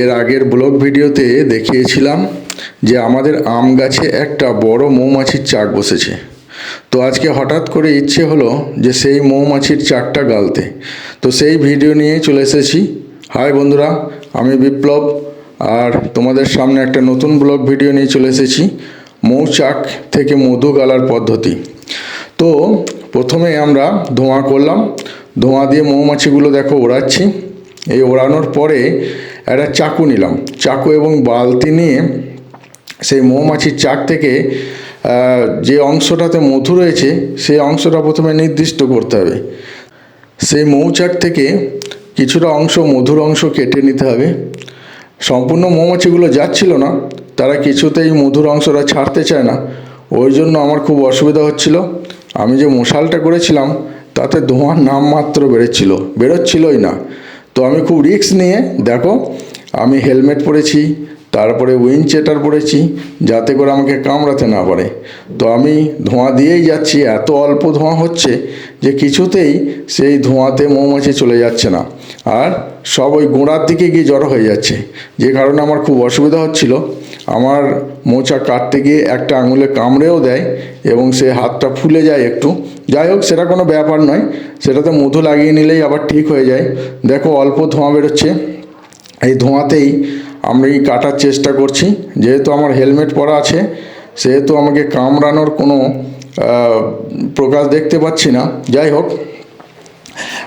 এর আগের ব্লগ ভিডিওতে দেখিয়েছিলাম যে আমাদের আম গাছে একটা বড় মৌমাছির চাক বসেছে। তো আজকে হঠাৎ করে ইচ্ছে হলো যে সেই মৌমাছির চাকটা গালতে। তো সেই ভিডিও নিয়ে চলে এসেছি। হাই বন্ধুরা, আমি বিপ্লব আর তোমাদের সামনে একটা নতুন ব্লগ ভিডিও নিয়ে চলে এসেছি মৌচাক থেকে মধু গালার পদ্ধতি। তো প্রথমে আমরা ধোঁয়া করলাম। ধোঁয়া দিয়ে মৌমাছিগুলো দেখো ওড়াচ্ছি। এই ওড়ানোর পরে একটা চাকু নিলাম। চাকু এবং বালতি নিয়ে সেই মৌমাছির চাক থেকে যে অংশটাতে মধু রয়েছে, সেই অংশটা প্রথমে নির্দিষ্ট করতে হবে। সেই মৌচাক থেকে কিছুটা অংশ মধুর অংশ কেটে নিতে হবে। সম্পূর্ণ মৌমাছিগুলো যাচ্ছিল না, তারা কিছুতেই মধুর অংশটা ছাড়তে চায় না। ওই জন্য আমার খুব অসুবিধা হচ্ছিল। আমি যে মশালটা করেছিলাম, তাতে ধোঁয়ার নাম মাত্র বেরোচ্ছিল, বেরোচ্ছিলই না। তো আমি খুব রিস্ক নিয়ে দেখো আমি হেলমেট পরেছি তারপরে উইনচেটার পরেছি যাতে করে আমাকে কামড়াতে না পারে। তো আমি ধোঁয়া দিয়েই যাচ্ছি, এত অল্প ধোঁয়া হচ্ছে যে কিছুতেই সেই ধোঁয়াতে মৌমাছি চলে যাচ্ছে না। আর সব ওই গোড়ার দিকে গিয়ে জড়ো হয়ে যাচ্ছে, যে কারণে আমার খুব অসুবিধা হচ্ছিল। আমার মোচা কাটতে গিয়ে একটা আঙুলে কামড়েও দেয় এবং সে হাতটা ফুলে যায় একটু। যাই হোক, সেটা কোনো ব্যাপার নয়, সেটাতে মধু লাগিয়ে নিলেই আবার ঠিক হয়ে যায়। দেখো, অল্প ধোঁয়া বেরোচ্ছে। এই ধোঁয়াতেই আমি কাটার চেষ্টা করছি। যেহেতু আমার হেলমেট পরা আছে, সেহেতু আমাকে কামড়ানোর কোনো প্রকাশ দেখতে পাচ্ছি না। যাই হোক,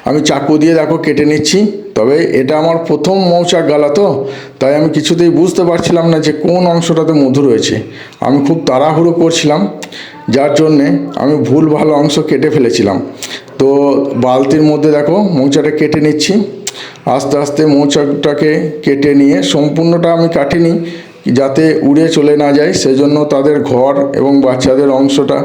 আমি চাকু দিয়ে দেখো কেটে নিচ্ছি। তবে এটা আমার প্রথম মৌচাক গালা তো, তাই আমি কিছুতেই বুঝতে পারছিলাম না যে কোন অংশটাতে মধু রয়েছে। আমি খুব তাড়াহুড়ো করছিলাম, যার জন্যে আমি ভুল ভালো অংশ কেটে ফেলেছিলাম। তো বালতির মধ্যে দেখো মৌচাটা কেটে নিচ্ছি। আস্তে আস্তে মৌচাকটাকে কেটে নিয়ে সম্পূর্ণটা আমি কাটিনি, যাতে উড়ে চলে না যায়। সেজন্য তাদের ঘর এবং বাচ্চাদের অংশটা